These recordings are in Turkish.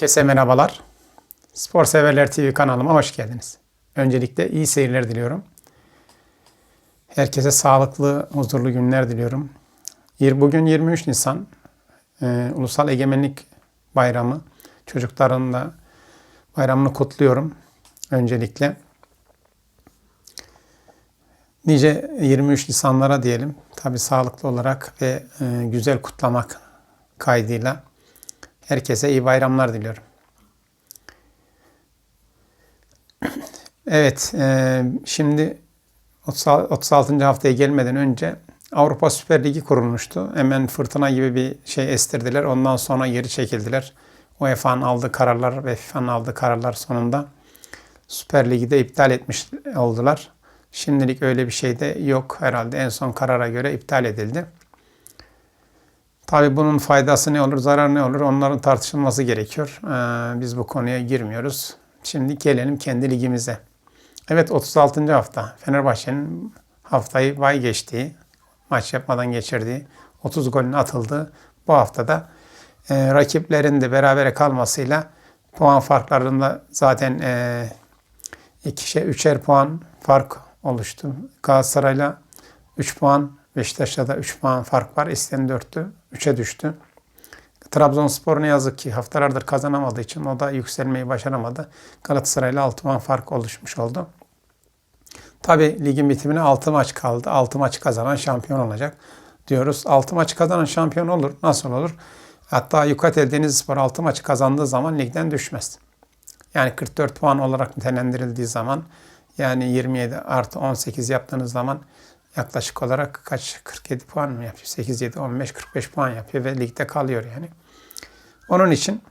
Herkese merhabalar. Spor Severler TV kanalıma hoş geldiniz. Öncelikle iyi seyirler diliyorum. Herkese sağlıklı, huzurlu günler diliyorum. Bugün 23 Nisan, e, Ulusal Egemenlik Bayramı. Çocukların da bayramını kutluyorum öncelikle. Nice 23 Nisanlara diyelim. Tabi sağlıklı olarak ve e, güzel kutlamak kaydıyla herkese iyi bayramlar diliyorum. Evet, e, şimdi 36. haftaya gelmeden önce Avrupa Süper Ligi kurulmuştu. Hemen fırtına gibi bir şey estirdiler. Ondan sonra geri çekildiler. UEFA'nın aldığı kararlar ve FIFA'nın aldığı kararlar sonunda Süper Ligi de iptal etmiş oldular. Şimdilik öyle bir şey de yok herhalde. En son karara göre iptal edildi. Tabii bunun faydası ne olur, zararı ne olur onların tartışılması gerekiyor. Ee, biz bu konuya girmiyoruz. Şimdi gelelim kendi ligimize. Evet 36. hafta Fenerbahçe'nin haftayı vay geçtiği, maç yapmadan geçirdiği, 30 golün atıldığı bu haftada e, rakiplerin de berabere kalmasıyla puan farklarında zaten e, ikişer, üçer puan fark oluştu. Galatasaray'la 3 puan, Beşiktaş'ta da 3 puan fark var. İsteyen 4'tü, 3'e düştü. Trabzonspor ne yazık ki haftalardır kazanamadığı için o da yükselmeyi başaramadı. Galatasaray'la 6 puan fark oluşmuş oldu. Tabi ligin bitimine 6 maç kaldı. 6 maç kazanan şampiyon olacak diyoruz. 6 maç kazanan şampiyon olur. Nasıl olur? Hatta Yukatel Denizlispor 6 maçı kazandığı zaman ligden düşmez. Yani 44 puan olarak nitelendirildiği zaman yani 27 artı 18 yaptığınız zaman yaklaşık olarak kaç 47 puan mı yapıyor? 8, 7, 15, 45 puan yapıyor ve ligde kalıyor yani. Onun için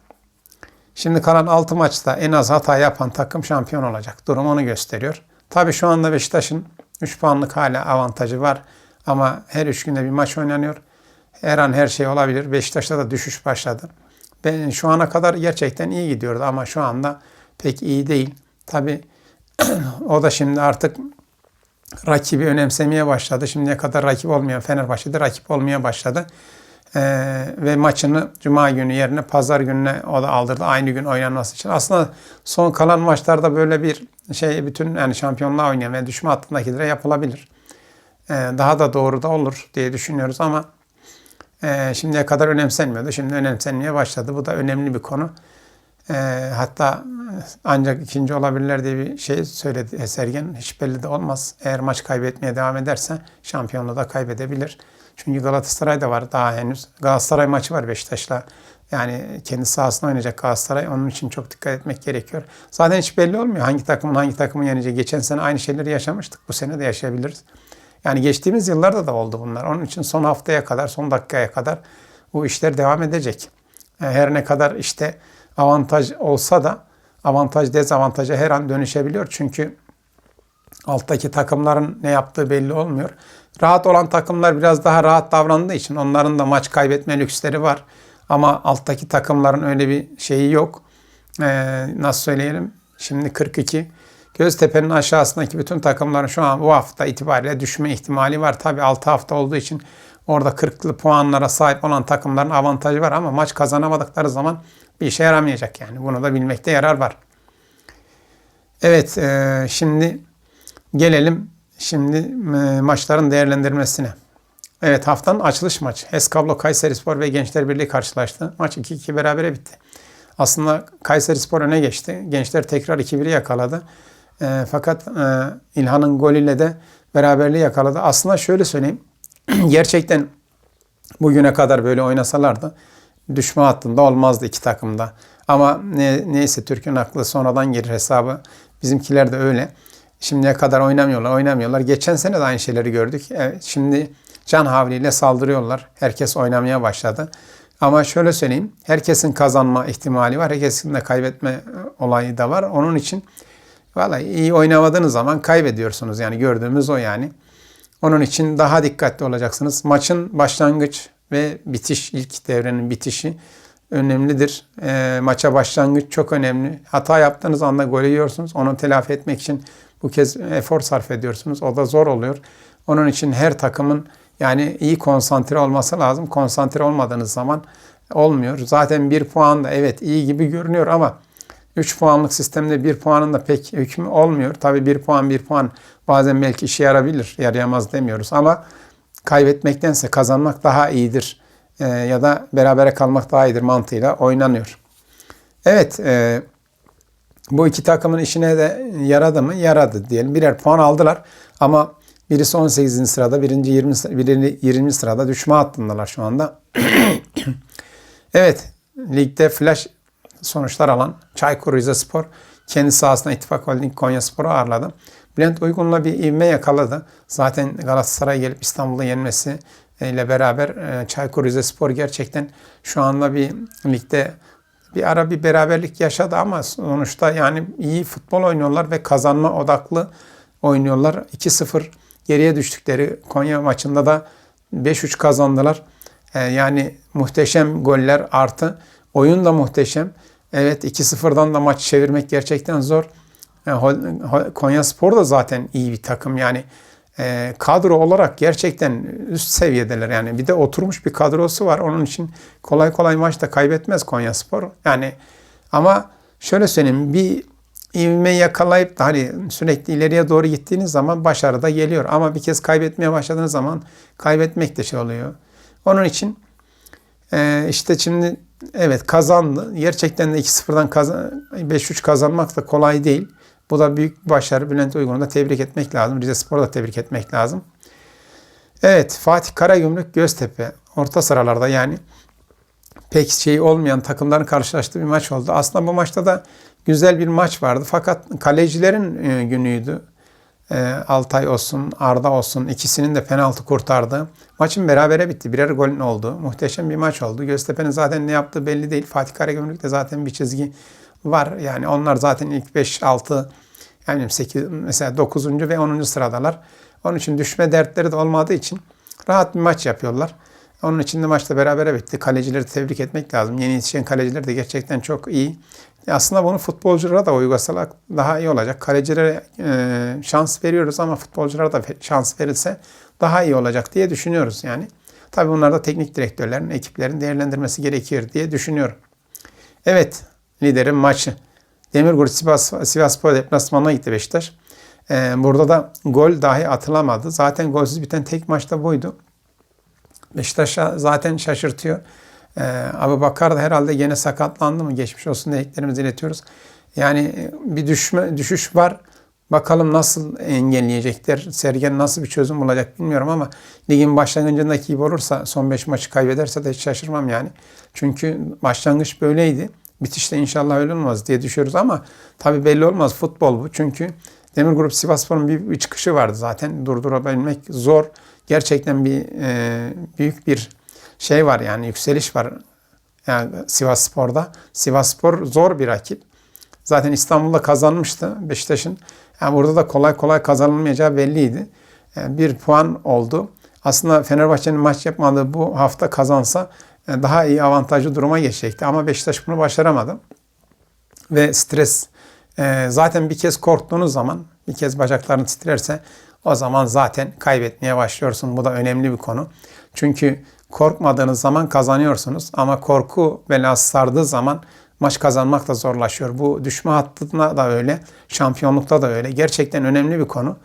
şimdi kalan 6 maçta en az hata yapan takım şampiyon olacak. Durum onu gösteriyor. Tabii şu anda Beşiktaş'ın 3 puanlık hala avantajı var. Ama her 3 günde bir maç oynanıyor. Her an her şey olabilir. Beşiktaş'ta da düşüş başladı. Ben şu ana kadar gerçekten iyi gidiyordu ama şu anda pek iyi değil. Tabii o da şimdi artık rakibi önemsemeye başladı. Şimdiye kadar rakip olmayan Fenerbahçe'de rakip olmaya başladı. Ee, ve maçını Cuma günü yerine Pazar gününe o da aldırdı. Aynı gün oynanması için. Aslında son kalan maçlarda böyle bir şey bütün yani şampiyonluğa oynayan ve düşme hattındakilere yapılabilir. Ee, daha da doğru da olur diye düşünüyoruz ama e, şimdiye kadar önemsenmiyordu. Şimdi önemsenmeye başladı. Bu da önemli bir konu. E, hatta ancak ikinci olabilirler diye bir şey söyledi Sergen. Hiç belli de olmaz. Eğer maç kaybetmeye devam ederse şampiyonluğu da kaybedebilir. Çünkü Galatasaray da var daha henüz. Galatasaray maçı var Beşiktaş'la. Yani kendi sahasında oynayacak Galatasaray. Onun için çok dikkat etmek gerekiyor. Zaten hiç belli olmuyor hangi takımın hangi takımın yeneceği. Geçen sene aynı şeyleri yaşamıştık. Bu sene de yaşayabiliriz. Yani geçtiğimiz yıllarda da oldu bunlar. Onun için son haftaya kadar, son dakikaya kadar bu işler devam edecek. Her ne kadar işte avantaj olsa da avantaj dezavantaja her an dönüşebiliyor. Çünkü alttaki takımların ne yaptığı belli olmuyor. Rahat olan takımlar biraz daha rahat davrandığı için onların da maç kaybetme lüksleri var. Ama alttaki takımların öyle bir şeyi yok. Ee, nasıl söyleyelim? Şimdi 42. Göztepe'nin aşağısındaki bütün takımların şu an bu hafta itibariyle düşme ihtimali var. Tabi 6 hafta olduğu için orada 40'lı puanlara sahip olan takımların avantajı var ama maç kazanamadıkları zaman bir işe yaramayacak yani. Bunu da bilmekte yarar var. Evet e, şimdi gelelim şimdi e, maçların değerlendirmesine. Evet haftanın açılış maçı. Eskablo Kayserispor ve Gençler Birliği karşılaştı. Maç 2-2 berabere bitti. Aslında Kayserispor öne geçti. Gençler tekrar 2-1'i yakaladı. E, fakat e, İlhan'ın golüyle de beraberliği yakaladı. Aslında şöyle söyleyeyim. Gerçekten bugüne kadar böyle oynasalardı düşme hattında olmazdı iki takımda. Ama ne, neyse Türk'ün aklı sonradan gelir hesabı. Bizimkiler de öyle. Şimdiye kadar oynamıyorlar, oynamıyorlar. Geçen sene de aynı şeyleri gördük. Evet, şimdi can havliyle saldırıyorlar. Herkes oynamaya başladı. Ama şöyle söyleyeyim, herkesin kazanma ihtimali var, herkesin de kaybetme olayı da var. Onun için vallahi iyi oynamadığınız zaman kaybediyorsunuz. Yani gördüğümüz o yani. Onun için daha dikkatli olacaksınız. Maçın başlangıç ve bitiş, ilk devrenin bitişi önemlidir. E, maça başlangıç çok önemli. Hata yaptığınız anda gol yiyorsunuz. Onu telafi etmek için bu kez efor sarf ediyorsunuz. O da zor oluyor. Onun için her takımın yani iyi konsantre olması lazım. Konsantre olmadığınız zaman olmuyor. Zaten bir puan da evet iyi gibi görünüyor ama 3 puanlık sistemde bir puanın da pek hükmü olmuyor. Tabii bir puan bir puan bazen belki işe yarabilir. Yarayamaz demiyoruz ama kaybetmektense kazanmak daha iyidir. Ee, ya da berabere kalmak daha iyidir mantığıyla oynanıyor. Evet e, bu iki takımın işine de yaradı mı? Yaradı diyelim. Birer puan aldılar ama birisi 18. sırada, birinci 20, birini 20 sırada düşme hattındalar şu anda. evet, ligde flash sonuçlar alan Çaykur Rizespor kendi sahasında İttifak Holding Konya Spor'u ağırladı. Bülent Uygun'la bir ivme yakaladı. Zaten Galatasaray gelip İstanbul'da yenmesi ile beraber e, Çaykur Rizespor gerçekten şu anda bir ligde bir ara bir beraberlik yaşadı ama sonuçta yani iyi futbol oynuyorlar ve kazanma odaklı oynuyorlar. 2-0 geriye düştükleri Konya maçında da 5-3 kazandılar. Ee, yani muhteşem goller artı oyun da muhteşem. Evet 2-0'dan da maç çevirmek gerçekten zor. Konya Spor da zaten iyi bir takım. Yani e, kadro olarak gerçekten üst seviyedeler. Yani bir de oturmuş bir kadrosu var. Onun için kolay kolay maçta kaybetmez Konya Spor. Yani ama şöyle söyleyeyim bir ivme yakalayıp da hani sürekli ileriye doğru gittiğiniz zaman başarı da geliyor. Ama bir kez kaybetmeye başladığınız zaman kaybetmek de şey oluyor. Onun için e, işte şimdi evet kazandı. Gerçekten de 2-0'dan kazan, 5-3 kazanmak da kolay değil. Bu da büyük bir başarı. Bülent Uygun'u da tebrik etmek lazım. Rize Spor'u da tebrik etmek lazım. Evet Fatih Karagümrük Göztepe orta sıralarda yani pek şey olmayan takımların karşılaştığı bir maç oldu. Aslında bu maçta da güzel bir maç vardı. Fakat kalecilerin e, günüydü. E, Altay olsun, Arda olsun ikisinin de penaltı kurtardı. Maçın berabere bitti. Birer golün oldu. Muhteşem bir maç oldu. Göztepe'nin zaten ne yaptığı belli değil. Fatih Karagümrük de zaten bir çizgi var. Yani onlar zaten ilk 5 6 yani 8 mesela 9. ve 10. sıradalar. Onun için düşme dertleri de olmadığı için rahat bir maç yapıyorlar. Onun için de maçta berabere bitti. Kalecileri tebrik etmek lazım. Yeni yetişen kaleciler de gerçekten çok iyi. Aslında bunu futbolculara da uygulasalar daha iyi olacak. Kalecilere e, şans veriyoruz ama futbolculara da şans verilse daha iyi olacak diye düşünüyoruz yani. Tabii bunlar da teknik direktörlerin, ekiplerin değerlendirmesi gerekir diye düşünüyorum. Evet, liderin maçı. Demirgurt Sivas, Sivasspor deplasmanına gitti Beşiktaş. Ee, burada da gol dahi atılamadı. Zaten golsüz biten tek maçta buydu. Beşiktaş zaten şaşırtıyor. Ee, Abu Bakar da herhalde yine sakatlandı mı? Geçmiş olsun dileklerimizi iletiyoruz. Yani e, bir düşme, düşüş var. Bakalım nasıl engelleyecekler, Sergen nasıl bir çözüm bulacak bilmiyorum ama ligin başlangıcındaki gibi olursa son 5 maçı kaybederse de hiç şaşırmam yani. Çünkü başlangıç böyleydi. Bitişte inşallah öyle olmaz diye düşüyoruz ama tabii belli olmaz futbol bu. Çünkü Demir Grup Sivasspor'un bir, bir çıkışı vardı zaten. Durdurabilmek zor. Gerçekten bir e, büyük bir şey var yani yükseliş var yani Sivas Spor'da. Sivas Spor zor bir rakip. Zaten İstanbul'da kazanmıştı Beşiktaş'ın. Yani burada da kolay kolay kazanılmayacağı belliydi. Yani bir puan oldu. Aslında Fenerbahçe'nin maç yapmadığı bu hafta kazansa e, daha iyi avantajlı duruma geçecekti. Ama Beşiktaş bunu başaramadı. Ve stres e, zaten bir kez korktuğunuz zaman, bir kez bacakların titrerse o zaman zaten kaybetmeye başlıyorsun. Bu da önemli bir konu. Çünkü korkmadığınız zaman kazanıyorsunuz ama korku belası sardığı zaman maç kazanmak da zorlaşıyor. Bu düşme hattında da öyle, şampiyonlukta da öyle. Gerçekten önemli bir konu.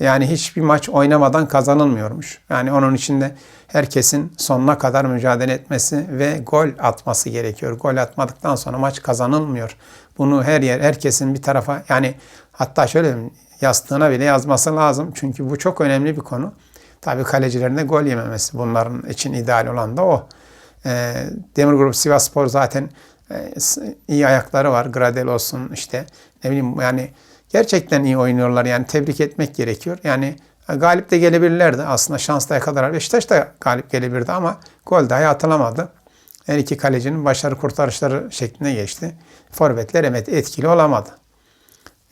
Yani hiçbir maç oynamadan kazanılmıyormuş. Yani onun içinde herkesin sonuna kadar mücadele etmesi ve gol atması gerekiyor. Gol atmadıktan sonra maç kazanılmıyor. Bunu her yer, herkesin bir tarafa yani hatta şöyle yastığına bile yazması lazım. Çünkü bu çok önemli bir konu. Tabii kalecilerin de gol yememesi bunların için ideal olan da o. E, Demir Grup Sivasspor zaten e, iyi ayakları var. Gradel olsun işte ne bileyim yani gerçekten iyi oynuyorlar. Yani tebrik etmek gerekiyor. Yani galip de gelebilirlerdi. Aslında şans da yakalar. Beşiktaş da galip gelebilirdi ama gol dahi atılamadı. Her iki kalecinin başarı kurtarışları şeklinde geçti. Forvetler evet etkili olamadı.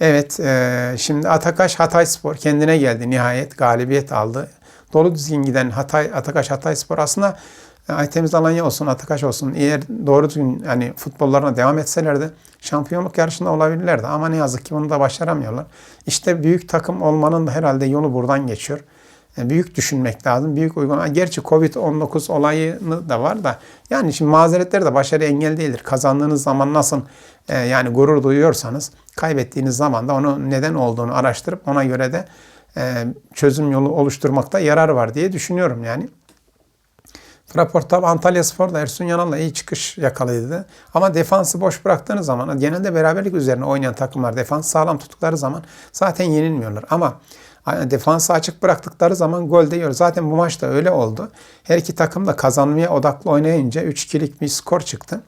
Evet e, şimdi Atakaş Hatay Spor kendine geldi nihayet galibiyet aldı. Dolu düzgün giden Hatay Atakaş Hatay Spor aslında Aytemiz Alanya olsun, Atakaş olsun eğer doğru düzgün yani futbollarına devam etselerdi şampiyonluk yarışında olabilirlerdi. Ama ne yazık ki bunu da başaramıyorlar. İşte büyük takım olmanın herhalde yolu buradan geçiyor. E, büyük düşünmek lazım. Büyük uygulama. Gerçi Covid-19 olayını da var da yani şimdi mazeretler de başarı engel değildir. Kazandığınız zaman nasıl e, yani gurur duyuyorsanız kaybettiğiniz zaman da onu neden olduğunu araştırıp ona göre de e, çözüm yolu oluşturmakta yarar var diye düşünüyorum yani. Fraporta Antalya Spor'da Ersun Yanal'la iyi çıkış yakaladı. Ama defansı boş bıraktığınız zaman genelde beraberlik üzerine oynayan takımlar defans sağlam tuttukları zaman zaten yenilmiyorlar. Ama defansı açık bıraktıkları zaman gol de. Zaten bu maçta öyle oldu. Her iki takım da kazanmaya odaklı oynayınca 3-2'lik bir skor çıktı.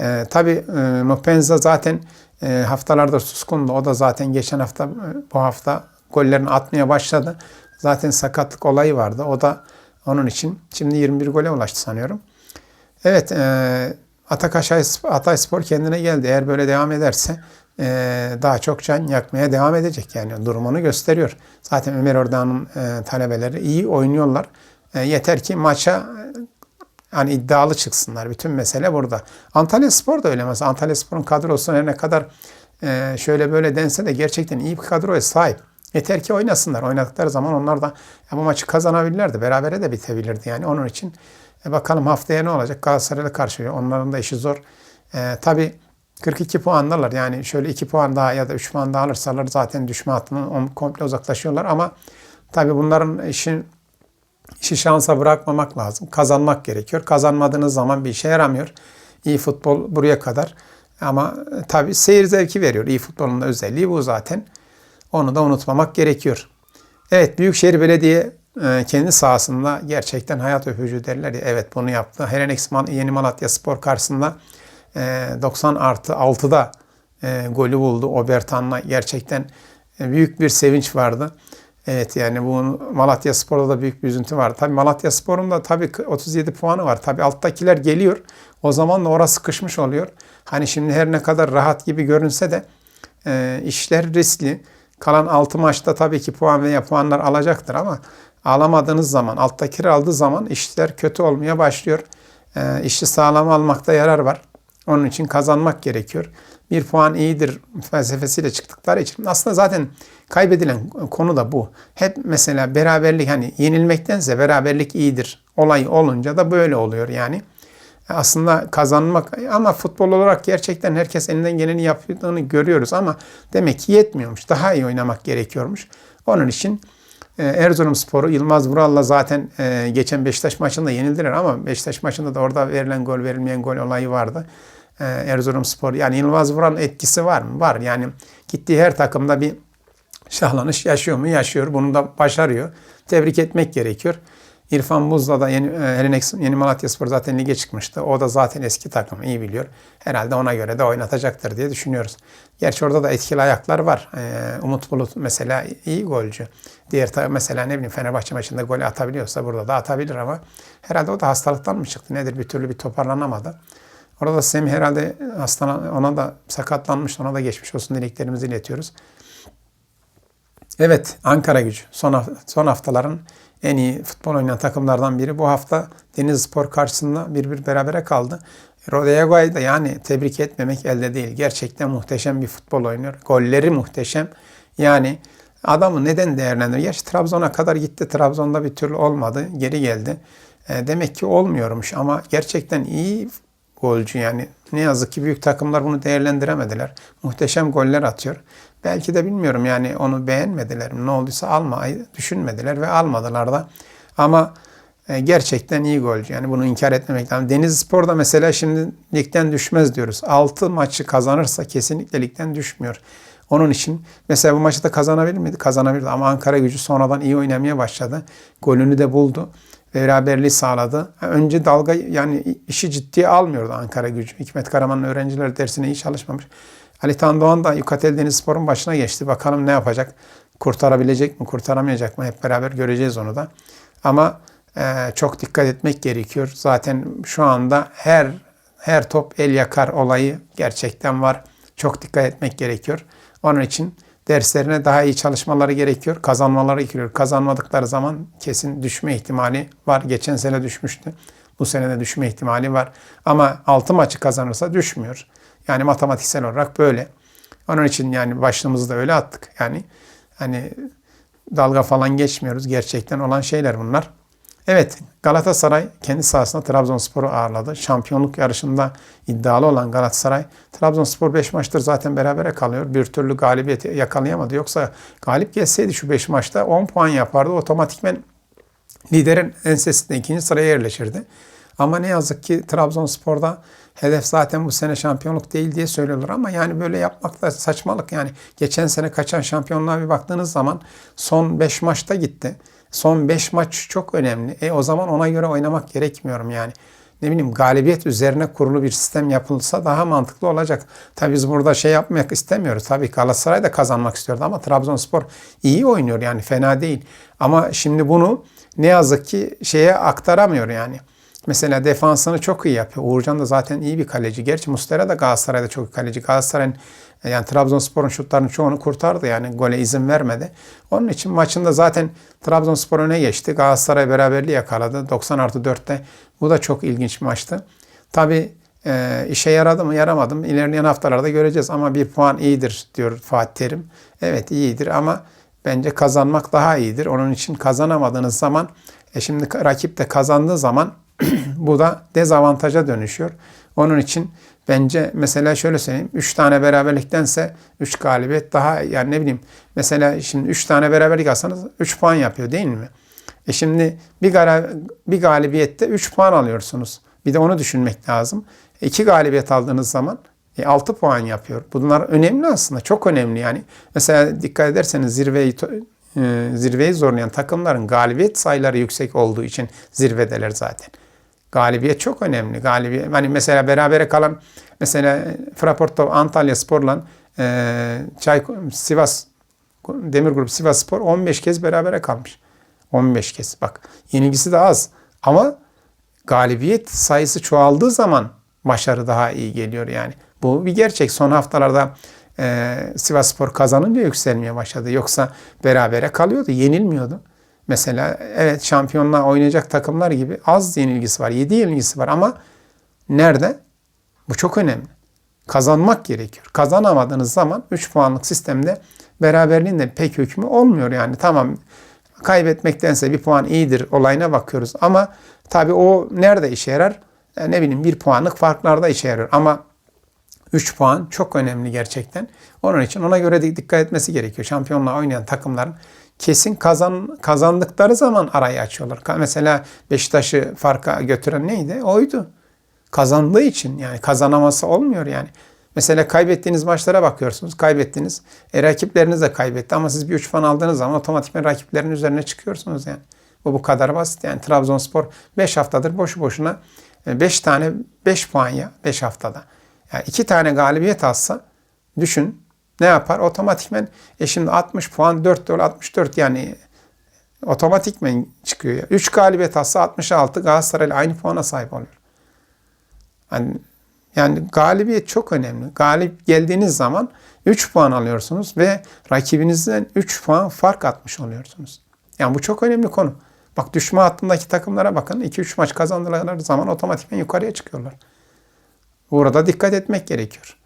Ee, tabii e, Mopenza zaten e, haftalarda suskundu. O da zaten geçen hafta e, bu hafta gollerini atmaya başladı. Zaten sakatlık olayı vardı. O da onun için şimdi 21 gole ulaştı sanıyorum. Evet e, Atakaşay Atay Spor kendine geldi. Eğer böyle devam ederse e, daha çok can yakmaya devam edecek. Yani durumunu gösteriyor. Zaten Ömer Ordağ'ın e, talebeleri iyi oynuyorlar. E, yeter ki maça yani iddialı çıksınlar. Bütün mesele burada. Antalya Spor da öyle mesela. Antalya Spor'un kadrosu ne kadar şöyle böyle dense de gerçekten iyi bir kadroya sahip. Yeter ki oynasınlar. Oynadıkları zaman onlar da ya bu maçı kazanabilirlerdi. Berabere de bitebilirdi yani. Onun için e, bakalım haftaya ne olacak? Galatasaray'la karşılıyor. Onların da işi zor. E, tabii 42 puandalar. Yani şöyle 2 puan daha ya da 3 puan daha alırsalar zaten düşme hattından komple uzaklaşıyorlar. Ama tabii bunların işin işi şansa bırakmamak lazım. Kazanmak gerekiyor. Kazanmadığınız zaman bir işe yaramıyor. İyi futbol buraya kadar. Ama e, tabii seyir zevki veriyor. İyi futbolun özelliği bu zaten. Onu da unutmamak gerekiyor. Evet Büyükşehir Belediye e, kendi sahasında gerçekten hayat öpücü derler ya. Evet bunu yaptı. Herenex Yeni Malatya Spor karşısında 90 e, artı 6'da e, golü buldu. Obertan'la gerçekten büyük bir sevinç vardı. Evet yani bu Malatya Spor'da da büyük bir üzüntü var. Tabii Malatya Spor'un da tabii 37 puanı var. Tabii alttakiler geliyor. O zaman da orası sıkışmış oluyor. Hani şimdi her ne kadar rahat gibi görünse de e, işler riskli. Kalan 6 maçta tabii ki puan veya puanlar alacaktır ama alamadığınız zaman, alttakileri aldığı zaman işler kötü olmaya başlıyor. E, işi sağlam almakta yarar var. Onun için kazanmak gerekiyor. Bir puan iyidir felsefesiyle çıktıkları için. Aslında zaten kaybedilen konu da bu. Hep mesela beraberlik hani yenilmektense beraberlik iyidir. Olay olunca da böyle oluyor yani aslında kazanmak ama futbol olarak gerçekten herkes elinden geleni yaptığını görüyoruz ama demek ki yetmiyormuş. Daha iyi oynamak gerekiyormuş. Onun için e, Erzurum Sporu Yılmaz Vural'la zaten e, geçen Beşiktaş maçında yenildiler ama Beşiktaş maçında da orada verilen gol verilmeyen gol olayı vardı. E, Erzurum Spor yani Yılmaz Vural etkisi var mı? Var. Yani gittiği her takımda bir şahlanış yaşıyor mu? Yaşıyor. Bunu da başarıyor. Tebrik etmek gerekiyor. İrfan Buz'la da yeni, e, yeni Malatya Spor zaten lige çıkmıştı. O da zaten eski takım iyi biliyor. Herhalde ona göre de oynatacaktır diye düşünüyoruz. Gerçi orada da etkili ayaklar var. E, Umut Bulut mesela iyi golcü. Diğer taraf mesela ne bileyim Fenerbahçe maçında gol atabiliyorsa burada da atabilir ama herhalde o da hastalıktan mı çıktı nedir bir türlü bir toparlanamadı. Orada da Semih herhalde hastalan, ona da sakatlanmış, ona da geçmiş olsun dileklerimizi iletiyoruz. Evet, Ankara gücü. Son, son haftaların en iyi futbol oynayan takımlardan biri. Bu hafta Deniz Spor karşısında bir bir berabere kaldı. Rodrigo'yu da yani tebrik etmemek elde değil. Gerçekten muhteşem bir futbol oynuyor. Golleri muhteşem. Yani adamı neden değerlendiriyor? Gerçi Trabzon'a kadar gitti. Trabzon'da bir türlü olmadı. Geri geldi. E, demek ki olmuyormuş ama gerçekten iyi golcü yani. Ne yazık ki büyük takımlar bunu değerlendiremediler. Muhteşem goller atıyor. Belki de bilmiyorum yani onu beğenmediler? Ne olduysa almayı düşünmediler ve almadılar da. Ama e, gerçekten iyi golcü. Yani bunu inkar etmemek lazım. Deniz Spor da mesela şimdi ligden düşmez diyoruz. 6 maçı kazanırsa kesinlikle ligden düşmüyor. Onun için mesela bu maçı da kazanabilir miydi? Kazanabilirdi ama Ankara gücü sonradan iyi oynamaya başladı. Golünü de buldu. Beraberliği sağladı. Önce dalga yani işi ciddiye almıyordu Ankara gücü. Hikmet Karaman'ın öğrenciler dersine iyi çalışmamış. Ali Tan Doğan da Yukatel Denizspor'un başına geçti. Bakalım ne yapacak? Kurtarabilecek mi, kurtaramayacak mı? Hep beraber göreceğiz onu da. Ama e, çok dikkat etmek gerekiyor. Zaten şu anda her her top el yakar olayı gerçekten var. Çok dikkat etmek gerekiyor. Onun için derslerine daha iyi çalışmaları gerekiyor. Kazanmaları gerekiyor. Kazanmadıkları zaman kesin düşme ihtimali var. Geçen sene düşmüştü. Bu sene de düşme ihtimali var. Ama 6 maçı kazanırsa düşmüyor. Yani matematiksel olarak böyle. Onun için yani başlığımızı da öyle attık. Yani hani dalga falan geçmiyoruz. Gerçekten olan şeyler bunlar. Evet Galatasaray kendi sahasında Trabzonspor'u ağırladı. Şampiyonluk yarışında iddialı olan Galatasaray Trabzonspor 5 maçtır zaten berabere kalıyor. Bir türlü galibiyeti yakalayamadı. Yoksa galip gelseydi şu 5 maçta 10 puan yapardı. Otomatikmen liderin ensesinde ikinci sıraya yerleşirdi. Ama ne yazık ki Trabzonspor'da hedef zaten bu sene şampiyonluk değil diye söylüyorlar ama yani böyle yapmak da saçmalık. Yani geçen sene kaçan şampiyonluğa bir baktığınız zaman son 5 maçta gitti. Son 5 maç çok önemli. E o zaman ona göre oynamak gerekmiyorum yani. Ne bileyim galibiyet üzerine kurulu bir sistem yapılsa daha mantıklı olacak. Tabii biz burada şey yapmak istemiyoruz. Tabii Galatasaray da kazanmak istiyordu ama Trabzonspor iyi oynuyor yani fena değil. Ama şimdi bunu ne yazık ki şeye aktaramıyor yani. Mesela defansını çok iyi yapıyor. Uğurcan da zaten iyi bir kaleci. Gerçi Mustera da Galatasaray'da çok iyi kaleci. Galatasaray'ın yani Trabzonspor'un şutlarının çoğunu kurtardı yani gole izin vermedi. Onun için maçında zaten Trabzonspor öne geçti. Galatasaray beraberliği yakaladı 90 artı 4'te. Bu da çok ilginç bir maçtı. Tabii e, işe yaradı mı yaramadı mı ilerleyen haftalarda göreceğiz. Ama bir puan iyidir diyor Fatih Terim. Evet iyidir ama bence kazanmak daha iyidir. Onun için kazanamadığınız zaman e şimdi rakip de kazandığı zaman bu da dezavantaja dönüşüyor. Onun için bence mesela şöyle söyleyeyim. 3 tane beraberliktense 3 galibiyet daha yani ne bileyim mesela şimdi 3 tane beraberlik alsanız 3 puan yapıyor değil mi? E şimdi bir, bir galibiyette 3 puan alıyorsunuz. Bir de onu düşünmek lazım. 2 galibiyet aldığınız zaman e, 6 puan yapıyor. Bunlar önemli aslında. Çok önemli yani. Mesela dikkat ederseniz zirveyi e, zirveyi zorlayan takımların galibiyet sayıları yüksek olduğu için zirvedeler zaten. Galibiyet çok önemli. Galibiyet hani mesela berabere kalan mesela Fraporto Antalya Spor'la e, Çay Sivas Demir Grup Sivas Spor 15 kez berabere kalmış. 15 kez. Bak yenilgisi de az ama galibiyet sayısı çoğaldığı zaman başarı daha iyi geliyor yani. Bu bir gerçek. Son haftalarda e, Sivas Spor kazanınca yükselmeye başladı. Yoksa berabere kalıyordu, yenilmiyordu. Mesela evet şampiyonluğa oynayacak takımlar gibi az yenilgisi var. 7 yenilgisi var ama nerede? Bu çok önemli. Kazanmak gerekiyor. Kazanamadığınız zaman 3 puanlık sistemde beraberliğin de pek hükmü olmuyor yani. Tamam kaybetmektense bir puan iyidir olayına bakıyoruz. Ama tabii o nerede işe yarar? Yani ne bileyim bir puanlık farklarda işe yarar. Ama 3 puan çok önemli gerçekten. Onun için ona göre dikkat etmesi gerekiyor. Şampiyonluğa oynayan takımların kesin kazan kazandıkları zaman arayı açıyorlar. Mesela Beşiktaş'ı farka götüren neydi? Oydu. Kazandığı için yani kazanaması olmuyor yani. Mesela kaybettiğiniz maçlara bakıyorsunuz. Kaybettiniz. E, rakipleriniz de kaybetti ama siz bir 3 puan aldığınız zaman otomatikman rakiplerin üzerine çıkıyorsunuz yani. Bu bu kadar basit. Yani Trabzonspor 5 haftadır boşu boşuna 5 e, tane 5 puan ya 5 haftada. Yani 2 tane galibiyet alsa düşün ne yapar? Otomatikmen e şimdi 60 puan 4 gol 64 yani otomatikmen çıkıyor. Ya. 3 galibiyet alsa 66 Galatasaray aynı puana sahip oluyor. Yani, yani galibiyet çok önemli. Galip geldiğiniz zaman 3 puan alıyorsunuz ve rakibinizden 3 puan fark atmış oluyorsunuz. Yani bu çok önemli konu. Bak düşme hattındaki takımlara bakın. 2-3 maç kazandıkları zaman otomatikmen yukarıya çıkıyorlar. Burada dikkat etmek gerekiyor.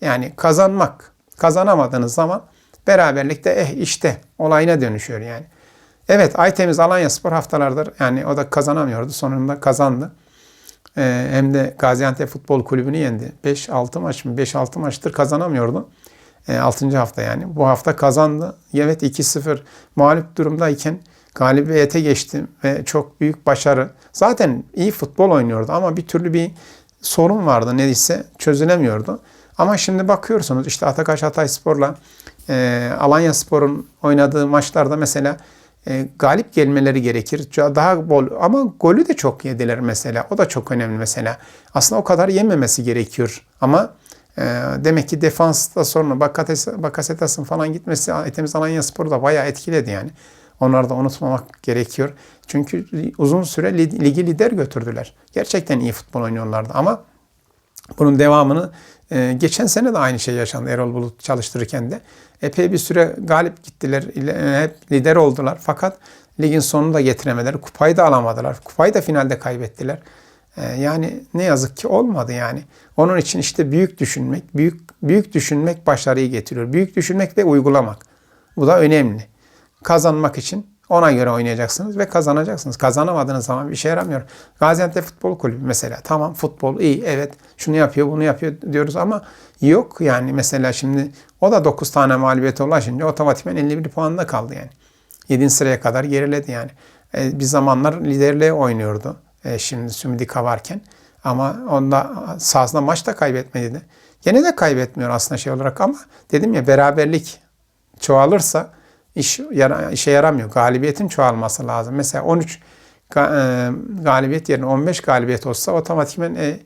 Yani kazanmak, Kazanamadığınız zaman beraberlikte eh işte olayına dönüşüyor yani. Evet Aytemiz Alanya Spor haftalardır yani o da kazanamıyordu. Sonunda kazandı. Ee, hem de Gaziantep Futbol Kulübü'nü yendi. 5-6 maç mı? 5-6 maçtır kazanamıyordu. E, ee, 6. hafta yani. Bu hafta kazandı. Evet 2-0 mağlup durumdayken galibiyete geçti ve çok büyük başarı. Zaten iyi futbol oynuyordu ama bir türlü bir sorun vardı neyse çözülemiyordu. Ama şimdi bakıyorsunuz işte Atakaş Hatay Spor'la e, Alanya Spor'un oynadığı maçlarda mesela e, galip gelmeleri gerekir. Daha bol ama golü de çok yediler mesela. O da çok önemli mesela. Aslında o kadar yememesi gerekiyor. Ama e, demek ki defansta sonra Bakasetas'ın falan gitmesi Etemiz Alanya Spor'u da bayağı etkiledi yani. Onları da unutmamak gerekiyor. Çünkü uzun süre ligi lider götürdüler. Gerçekten iyi futbol oynuyorlardı ama bunun devamını ee, geçen sene de aynı şey yaşandı Erol Bulut çalıştırırken de. Epey bir süre galip gittiler, e, hep lider oldular. Fakat ligin sonunu da getiremediler. Kupayı da alamadılar. Kupayı da finalde kaybettiler. Ee, yani ne yazık ki olmadı yani. Onun için işte büyük düşünmek, büyük büyük düşünmek başarıyı getiriyor. Büyük düşünmek ve uygulamak. Bu da önemli. kazanmak için ona göre oynayacaksınız ve kazanacaksınız. Kazanamadığınız zaman bir şey yaramıyor. Gaziantep Futbol Kulübü mesela tamam futbol iyi evet şunu yapıyor bunu yapıyor diyoruz ama yok yani mesela şimdi o da 9 tane mağlubiyete ulaşınca otomatikman 51 puanda kaldı yani. 7. sıraya kadar geriledi yani. E, bir zamanlar liderliğe oynuyordu. E, şimdi Sümidika varken. Ama onda sahasında maç da kaybetmedi de. Gene de kaybetmiyor aslında şey olarak ama dedim ya beraberlik çoğalırsa iş yara, işe yaramıyor. Galibiyetin çoğalması lazım. Mesela 13 ga, e, galibiyet yerine 15 galibiyet olsa otomatikman e,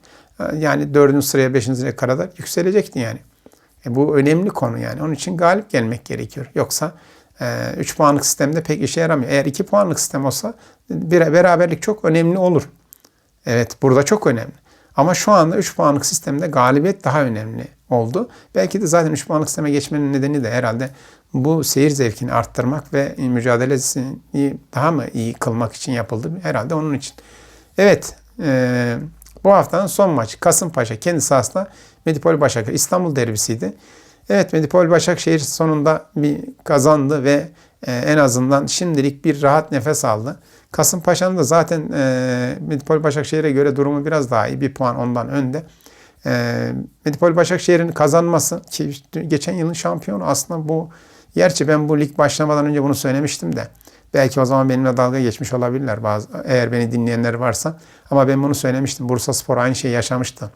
yani 4. sıraya 5. sıraya kadar yükselecekti yani. E, bu önemli konu yani. Onun için galip gelmek gerekiyor. Yoksa 3 e, puanlık sistemde pek işe yaramıyor. Eğer 2 puanlık sistem olsa bir beraberlik çok önemli olur. Evet burada çok önemli. Ama şu anda 3 puanlık sistemde galibiyet daha önemli oldu. Belki de zaten 3 puanlık sisteme geçmenin nedeni de herhalde bu seyir zevkini arttırmak ve mücadelesini daha mı iyi kılmak için yapıldı? Herhalde onun için. Evet, e, bu haftanın son maçı Kasımpaşa kendi sahasında Medipol Başakşehir İstanbul derbisiydi. Evet Medipol Başakşehir sonunda bir kazandı ve e, en azından şimdilik bir rahat nefes aldı. Kasımpaşa'nın da zaten e, Medipol Başakşehir'e göre durumu biraz daha iyi. Bir puan ondan önde. E, Medipol Başakşehir'in kazanması ki geçen yılın şampiyonu aslında bu. Gerçi ben bu lig başlamadan önce bunu söylemiştim de. Belki o zaman benimle dalga geçmiş olabilirler bazı eğer beni dinleyenler varsa. Ama ben bunu söylemiştim. Bursa Spor aynı şeyi yaşamıştı.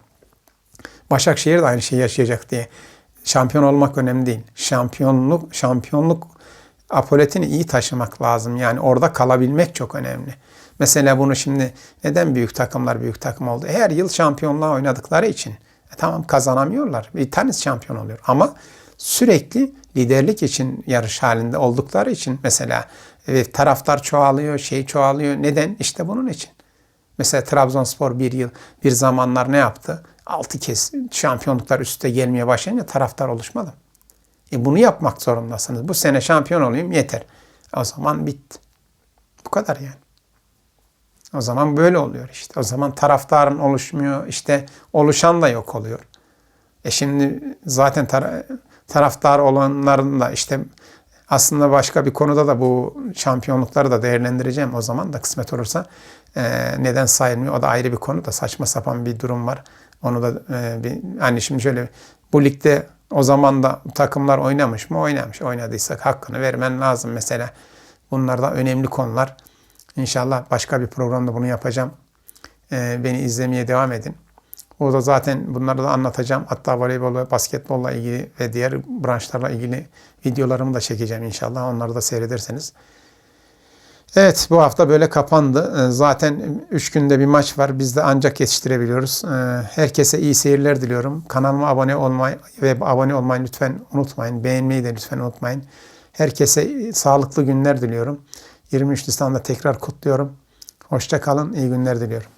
Başakşehir de aynı şeyi yaşayacak diye. Şampiyon olmak önemli değil. Şampiyonluk şampiyonluk apoletini iyi taşımak lazım. Yani orada kalabilmek çok önemli. Mesela bunu şimdi neden büyük takımlar büyük takım oldu? Her yıl şampiyonluğa oynadıkları için. E tamam kazanamıyorlar. Bir tanesi şampiyon oluyor. Ama sürekli liderlik için yarış halinde oldukları için mesela evet, taraftar çoğalıyor, şey çoğalıyor. Neden? İşte bunun için. Mesela Trabzonspor bir yıl, bir zamanlar ne yaptı? Altı kez şampiyonluklar üstte gelmeye başlayınca taraftar oluşmadı. E bunu yapmak zorundasınız. Bu sene şampiyon olayım yeter. O zaman bitti. Bu kadar yani. O zaman böyle oluyor işte. O zaman taraftarın oluşmuyor. İşte oluşan da yok oluyor. E şimdi zaten tar taraftar olanların da işte aslında başka bir konuda da bu şampiyonlukları da değerlendireceğim o zaman da kısmet olursa. E, neden sayılmıyor? O da ayrı bir konu da saçma sapan bir durum var. Onu da e, bir, hani şimdi şöyle bu ligde o zaman da takımlar oynamış mı? Oynamış. Oynadıysak hakkını vermen lazım mesela. Bunlar da önemli konular. İnşallah başka bir programda bunu yapacağım. Ee, beni izlemeye devam edin. Orada zaten bunları da anlatacağım. Hatta voleybol ve basketbolla ilgili ve diğer branşlarla ilgili videolarımı da çekeceğim inşallah. Onları da seyrederseniz. Evet bu hafta böyle kapandı. Ee, zaten 3 günde bir maç var. Biz de ancak yetiştirebiliyoruz. Ee, herkese iyi seyirler diliyorum. Kanalıma abone olmayı ve abone olmayı lütfen unutmayın. Beğenmeyi de lütfen unutmayın. Herkese sağlıklı günler diliyorum. 23 Nisan'da tekrar kutluyorum. Hoşça kalın, iyi günler diliyorum.